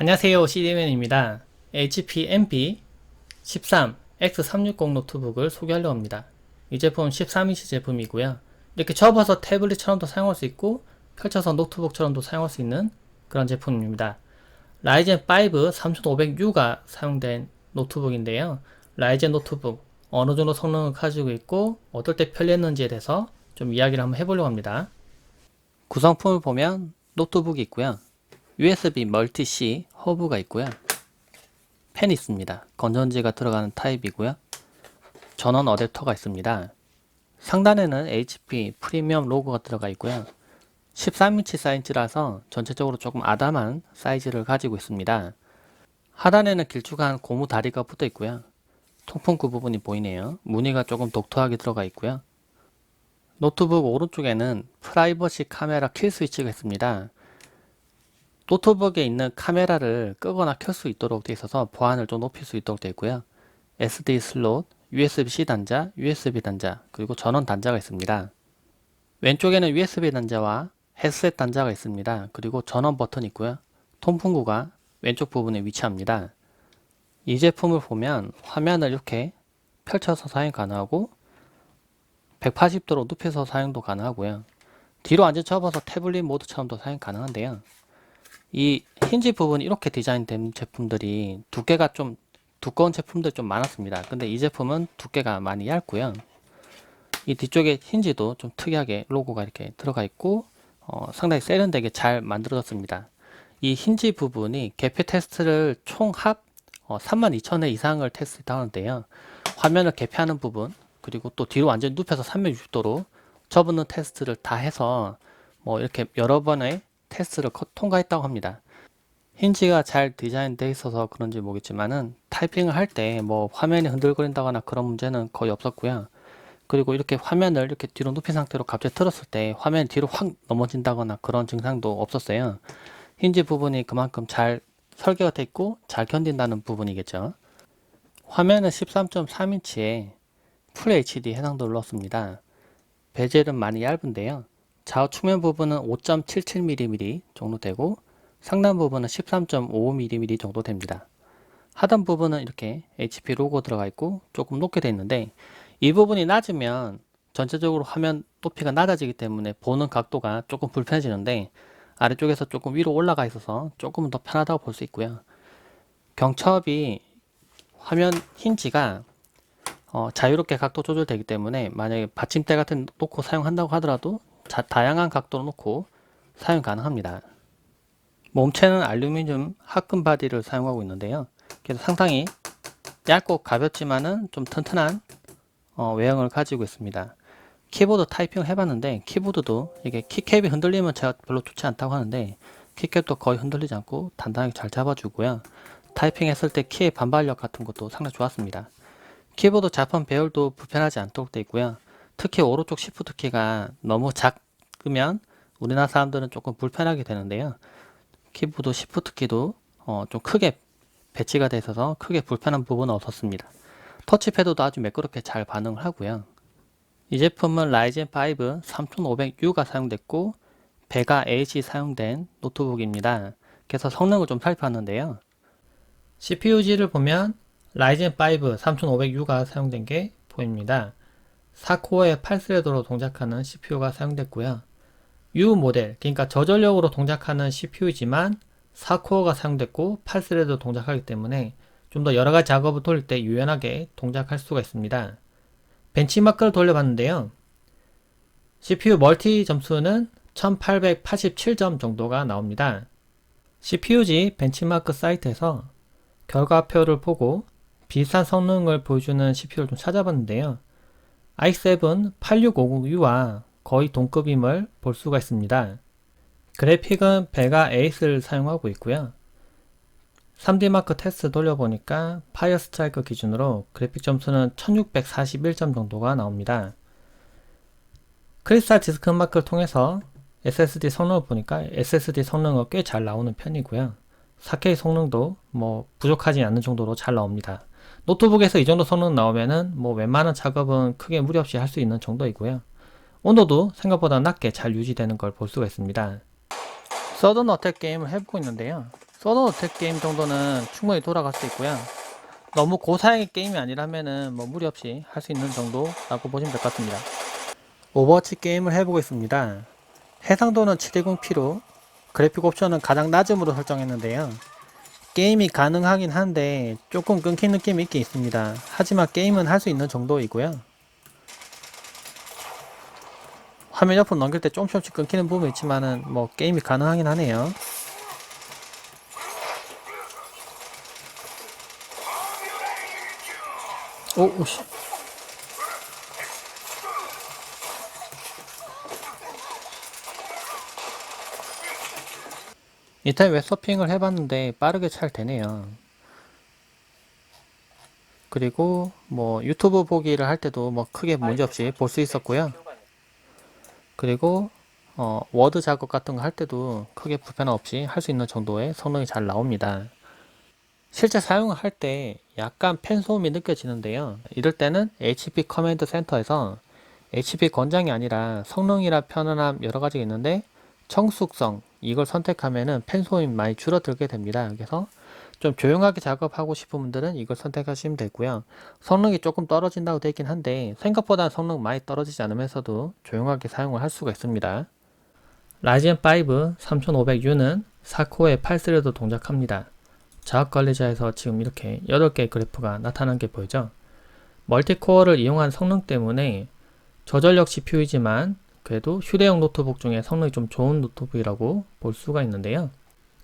안녕하세요 CD맨입니다. HP MP 13 X360 노트북을 소개하려고 합니다. 이 제품은 13인치 제품이고요. 이렇게 접어서 태블릿처럼도 사용할 수 있고 펼쳐서 노트북처럼도 사용할 수 있는 그런 제품입니다. 라이젠 5 3500U가 사용된 노트북인데요. 라이젠 노트북 어느 정도 성능을 가지고 있고 어떨 때 편리했는지에 대해서 좀 이야기를 한번 해보려고 합니다. 구성품을 보면 노트북이 있고요. USB 멀티-C 허브가 있고요. 펜이 있습니다. 건전지가 들어가는 타입이고요. 전원 어댑터가 있습니다. 상단에는 HP 프리미엄 로고가 들어가 있고요. 13인치 사이즈라서 전체적으로 조금 아담한 사이즈를 가지고 있습니다. 하단에는 길쭉한 고무 다리가 붙어 있고요. 통풍 구 부분이 보이네요. 무늬가 조금 독특하게 들어가 있고요. 노트북 오른쪽에는 프라이버시 카메라 킬 스위치가 있습니다. 노트북에 있는 카메라를 끄거나 켤 수 있도록 되어 있어서 보안을 좀 높일 수 있도록 되어 있고요. SD 슬롯, USB-C 단자, USB 단자, 그리고 전원 단자가 있습니다. 왼쪽에는 USB 단자와 헤드셋 단자가 있습니다. 그리고 전원 버튼이 있고요. 통풍구가 왼쪽 부분에 위치합니다. 이 제품을 보면 화면을 이렇게 펼쳐서 사용 가능하고 180도로 눕혀서 사용도 가능하고요. 뒤로 완전 접어서 태블릿 모드처럼도 사용 가능한데요. 이 힌지 부분이 이렇게 디자인된 제품들이 두께가 좀 두꺼운 제품들 좀 많았습니다. 근데 이 제품은 두께가 많이 얇고요. 이 뒤쪽에 힌지도 좀 특이하게 로고가 이렇게 들어가 있고 어, 상당히 세련되게 잘 만들어졌습니다. 이 힌지 부분이 개표 테스트를 총합 어, 32,000회 이상을 테스트 하는데요. 화면을 개폐하는 부분 그리고 또 뒤로 완전히 눕혀서 360도로 접는 테스트를 다 해서 뭐 이렇게 여러 번의 테스트를 거- 통과했다고 합니다. 힌지가 잘 디자인되어 있어서 그런지 모르겠지만은 타이핑을 할 때 뭐 화면이 흔들거린다거나 그런 문제는 거의 없었고요. 그리고 이렇게 화면을 이렇게 뒤로 눕힌 상태로 갑자기 틀었을 때 화면이 뒤로 확 넘어진다거나 그런 증상도 없었어요. 힌지 부분이 그만큼 잘 설계가 돼 있고 잘 견딘다는 부분이겠죠. 화면은 13.3인치에 풀 HD 해상도 눌렀습니다. 베젤은 많이 얇은데요. 좌우 측면 부분은 5.77mm 정도 되고 상단 부분은 13.55mm 정도 됩니다. 하단 부분은 이렇게 HP 로고 들어가 있고 조금 높게 되어 있는데 이 부분이 낮으면 전체적으로 화면 높이가 낮아지기 때문에 보는 각도가 조금 불편해지는데 아래쪽에서 조금 위로 올라가 있어서 조금 더 편하다고 볼 수 있고요. 경첩이 화면 힌지가 어, 자유롭게 각도 조절되기 때문에 만약에 받침대 같은 거 놓고 사용한다고 하더라도 자- 다양한 각도로 놓고 사용 가능합니다. 몸체는 알루미늄 합금 바디를 사용하고 있는데요. 그래서 상당히 얇고 가볍지만은 좀 튼튼한 어, 외형을 가지고 있습니다. 키보드 타이핑을 해봤는데 키보드도 이게 키캡이 흔들리면 제가 별로 좋지 않다고 하는데 키캡도 거의 흔들리지 않고 단단하게 잘 잡아주고요. 타이핑 했을 때 키의 반발력 같은 것도 상당히 좋았습니다. 키보드 자판 배열도 불편하지 않도록 되어 있고요. 특히 오른쪽 시프트 키가 너무 작으면 우리나라 사람들은 조금 불편하게 되는데요. 키보드 시프트 키도 어, 좀 크게 배치가 돼 있어서 크게 불편한 부분은 없었습니다. 터치패드도 아주 매끄럽게 잘 반응을 하고요. 이 제품은 라이젠 5 3500U가 사용됐고 베가 8이 사용된 노트북입니다. 그래서 성능을 좀 살펴봤는데요. CPUG를 보면 라이젠 5 3500U가 사용된 게 보입니다. 4코어의 8스레드로 동작하는 CPU가 사용됐고요. U 모델, 그러니까 저전력으로 동작하는 CPU이지만 4코어가 사용됐고 8스레드 동작하기 때문에 좀 더 여러 가지 작업을 돌릴 때 유연하게 동작할 수가 있습니다. 벤치마크를 돌려봤는데요. CPU 멀티 점수는 1887점 정도가 나옵니다. CPUG 벤치마크 사이트에서 결과표를 보고 비슷한 성능을 보여주는 CPU를 좀 찾아봤는데요. I7 8650U와 거의 동급임을 볼 수가 있습니다. 그래픽은 베가 8을 사용하고 있고요. 3D마크 테스트 돌려보니까 파이어 스트라이크 기준으로 그래픽 점수는 1641점 정도가 나옵니다. 크리스탈 디스크 마크를 통해서 SSD 성능을 보니까 SSD 성능은 꽤 잘 나오는 편이고요. 4K 성능도 뭐 부족하지 않는 정도로 잘 나옵니다. 노트북에서 이 정도 성능 나오면은 뭐 웬만한 작업은 크게 무리 없이 할 수 있는 정도이고요. 온도도 생각보다 낮게 잘 유지되는 걸 볼 수가 있습니다. 서든 어택 게임을 해보고 있는데요. 서로 덱 게임 정도는 충분히 돌아갈 수 있고요. 너무 고사양의 게임이 아니라면은 뭐 무리 없이 할 수 있는 정도라고 보시면 될 것 같습니다. 오버워치 게임을 해보겠습니다. 해상도는 720p로 그래픽 옵션은 가장 낮음으로 설정했는데요. 게임이 가능하긴 한데 조금 끊긴 느낌이 있긴 있습니다. 하지만 게임은 할 수 있는 정도이고요. 화면 옆으로 넘길 때 조금씩 끊기는 부분이 있지만은 뭐 게임이 가능하긴 하네요. 오, 오씨. 이탈 웹서핑을 해봤는데 빠르게 잘 되네요. 그리고 뭐 유튜브 보기를 할 때도 뭐 크게 문제없이 볼 수 있었고요. 그리고 어, 워드 작업 같은 거 할 때도 크게 불편 없이 할 수 있는 정도의 성능이 잘 나옵니다. 실제 사용을 할 때 약간 펜 소음이 느껴지는데요. 이럴 때는 HP 커맨드 센터에서 HP 권장이 아니라 성능이라 편안함 여러 가지가 있는데 청숙성 이걸 선택하면은 펜 소음이 많이 줄어들게 됩니다. 그래서 좀 조용하게 작업하고 싶은 분들은 이걸 선택하시면 되고요. 성능이 조금 떨어진다고 되어 있긴 한데 생각보다 성능 많이 떨어지지 않으면서도 조용하게 사용을 할 수가 있습니다. 라이젠 5 3500U는 4코어의 8스레드 동작합니다. 자학 관리자에서 지금 이렇게 8개의 그래프가 나타난 게 보이죠? 멀티코어를 이용한 성능 때문에 저전력 CPU이지만 그래도 휴대용 노트북 중에 성능이 좀 좋은 노트북이라고 볼 수가 있는데요.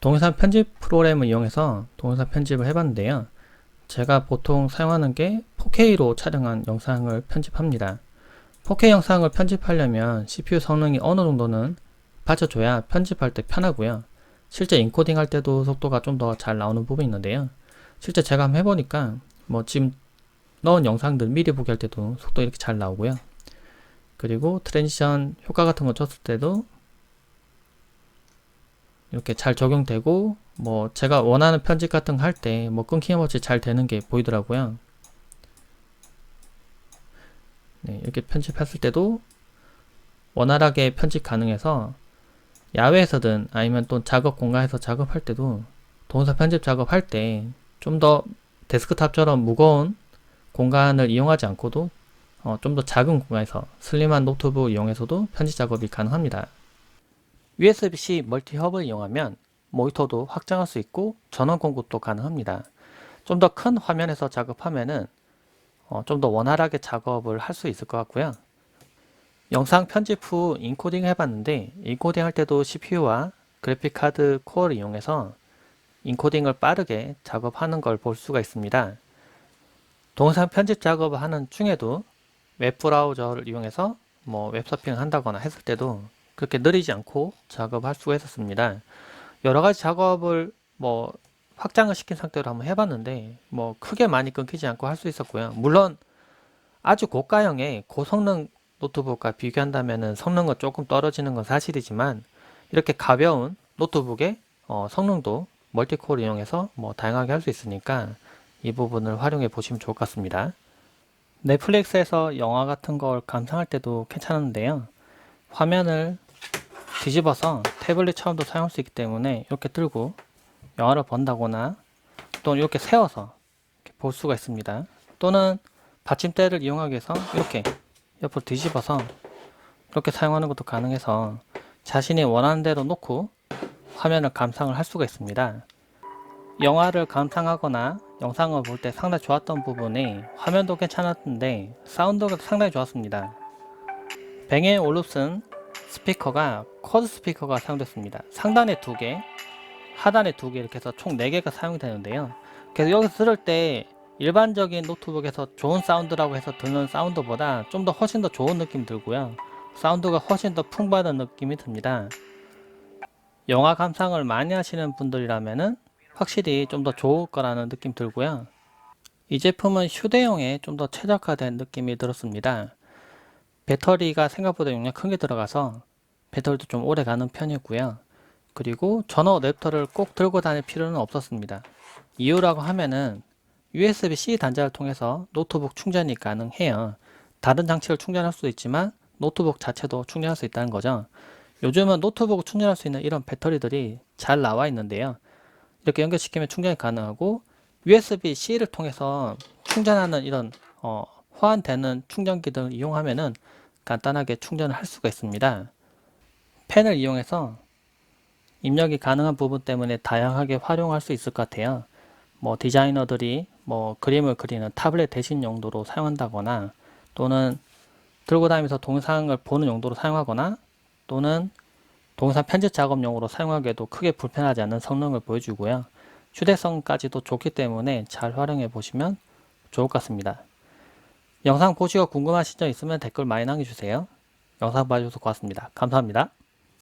동영상 편집 프로그램을 이용해서 동영상 편집을 해봤는데요. 제가 보통 사용하는 게 4K로 촬영한 영상을 편집합니다. 4K 영상을 편집하려면 CPU 성능이 어느 정도는 받쳐줘야 편집할 때 편하고요. 실제 인코딩 할 때도 속도가 좀 더 잘 나오는 부분이 있는데요. 실제 제가 한번 해보니까 뭐 지금 넣은 영상들 미리 보기 할 때도 속도 이렇게 잘 나오고요. 그리고 트랜지션 효과 같은 거 줬을 때도 이렇게 잘 적용되고 뭐 제가 원하는 편집 같은 거 할 때 뭐 끊김 없이 잘 되는 게 보이더라고요. 네, 이렇게 편집했을 때도 원활하게 편집 가능해서 야외에서든 아니면 또 작업 공간에서 작업할 때도 동영상 편집 작업할 때 좀 더 데스크탑처럼 무거운 공간을 이용하지 않고도 어, 좀 더 작은 공간에서 슬림한 노트북 이용해서도 편집 작업이 가능합니다. USB-C 멀티헙을 이용하면 모니터도 확장할 수 있고 전원 공급도 가능합니다. 좀 더 큰 화면에서 작업하면은 어, 좀 더 원활하게 작업을 할 수 있을 것 같고요. 영상 편집 후 인코딩 해봤는데 인코딩 할 때도 CPU와 그래픽카드 코어를 이용해서 인코딩을 빠르게 작업하는 걸 볼 수가 있습니다. 동영상 편집 작업을 하는 중에도 웹 브라우저를 이용해서 뭐 웹 서핑을 한다거나 했을 때도 그렇게 느리지 않고 작업할 수가 있었습니다. 여러 가지 작업을 뭐 확장을 시킨 상태로 한번 해봤는데 뭐 크게 많이 끊기지 않고 할 수 있었고요. 물론 아주 고가형의 고성능 노트북과 비교한다면 성능은 조금 떨어지는 건 사실이지만 이렇게 가벼운 노트북의 어, 성능도 멀티코어를 이용해서 뭐 다양하게 할 수 있으니까 이 부분을 활용해 보시면 좋을 것 같습니다. 넷플릭스에서 영화 같은 걸 감상할 때도 괜찮은데요. 화면을 뒤집어서 태블릿처럼도 사용할 수 있기 때문에 이렇게 들고 영화를 본다거나 또는 이렇게 세워서 이렇게 볼 수가 있습니다. 또는 받침대를 이용하기 위해서 이렇게 옆으로 뒤집어서 이렇게 사용하는 것도 가능해서 자신이 원하는 대로 놓고 화면을 감상을 할 수가 있습니다. 영화를 감상하거나 영상을 볼 때 상당히 좋았던 부분이 화면도 괜찮았는데 사운드가 상당히 좋았습니다. 뱅의 올룹슨 스피커가 쿼드 스피커가 사용됐습니다. 상단에 두 개, 하단에 두 개 이렇게 해서 총 4개가 사용이 되는데요. 그래서 여기서 들을 때 일반적인 노트북에서 좋은 사운드라고 해서 듣는 사운드보다 좀 더 훨씬 더 좋은 느낌 들고요. 사운드가 훨씬 더 풍부하다는 느낌이 듭니다. 영화 감상을 많이 하시는 분들이라면은 확실히 좀 더 좋을 거라는 느낌 들고요. 이 제품은 휴대용에 좀 더 최적화된 느낌이 들었습니다. 배터리가 생각보다 용량 크게 들어가서 배터리도 좀 오래 가는 편이고요. 그리고 전원 어댑터를 꼭 들고 다닐 필요는 없었습니다. 이유라고 하면은 USB-C 단자를 통해서 노트북 충전이 가능해요. 다른 장치를 충전할 수도 있지만 노트북 자체도 충전할 수 있다는 거죠. 요즘은 노트북 충전할 수 있는 이런 배터리들이 잘 나와 있는데요. 이렇게 연결시키면 충전이 가능하고 USB-C를 통해서 충전하는 이런 어, 호환되는 충전기들을 이용하면은 간단하게 충전을 할 수가 있습니다. 펜을 이용해서 입력이 가능한 부분 때문에 다양하게 활용할 수 있을 것 같아요. 뭐 디자이너들이 뭐 그림을 그리는 타블렛 대신 용도로 사용한다거나 또는 들고 다니면서 동영상을 보는 용도로 사용하거나 또는 동영상 편집 작업용으로 사용하기에도 크게 불편하지 않는 성능을 보여주고요. 휴대성까지도 좋기 때문에 잘 활용해 보시면 좋을 것 같습니다. 영상 보시고 궁금하신 점 있으면 댓글 많이 남겨주세요. 영상 봐주셔서 고맙습니다. 감사합니다.